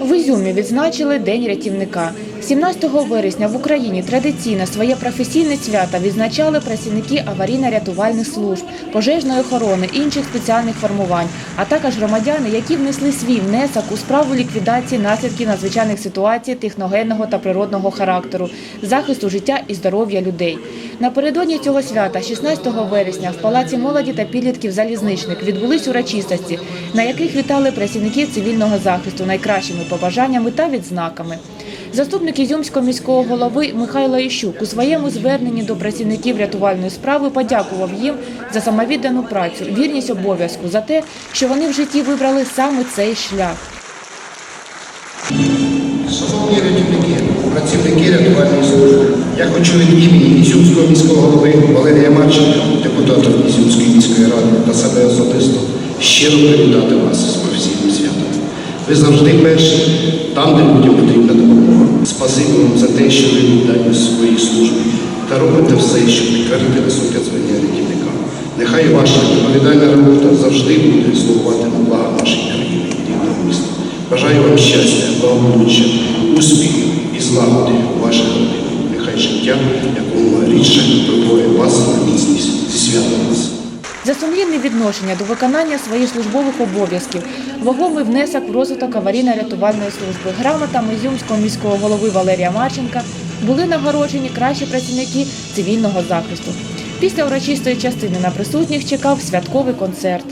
В Ізюмі відзначили День рятівника. 17 вересня в Україні традиційно своє професійне свято відзначали працівники аварійно-рятувальних служб, пожежної охорони, інших спеціальних формувань, а також громадяни, які внесли свій внесок у справу ліквідації наслідків надзвичайних ситуацій техногенного та природного характеру, захисту життя і здоров'я людей. Напередодні цього свята, 16 вересня, в Палаці молоді та підлітків «Залізничник» відбулись урочистості, на яких вітали працівників цивільного захисту найкращими побажаннями та відзнаками. Заступник Ізюмського міського голови Михайло Іщук у своєму зверненні до працівників рятувальної справи подякував їм за самовіддану працю, вірність обов'язку, за те, що вони в житті вибрали саме цей шлях. Шановні рятівники, я хочу від імені Ізюмського міського голови Валерія Марченка, депутата Ізюмської міської ради та себе особисто щиро привітати вас з професійним святом. Ви завжди перші, там, де людям потрібна допомога. Спасибі вам за те, що ви віддані своїй службі та робите все, щоб підтвердити високе звання рятівника. Нехай ваша відповідальна робота завжди буде слугувати на благо нашої країни і рідного міста. Бажаю вам щастя, благополуччя, успіхів і злагоди у ваших родинах. Нехай життя якомога рідше вас на міцність зі святом вас. За сумлінне відношення до виконання своїх службових обов'язків, вагомий внесок в розвиток аварійно-рятувальної служби, грамотами Ізюмського міського голови Валерія Марченка були нагороджені кращі працівники цивільного захисту. Після урочистої частини на присутніх чекав святковий концерт.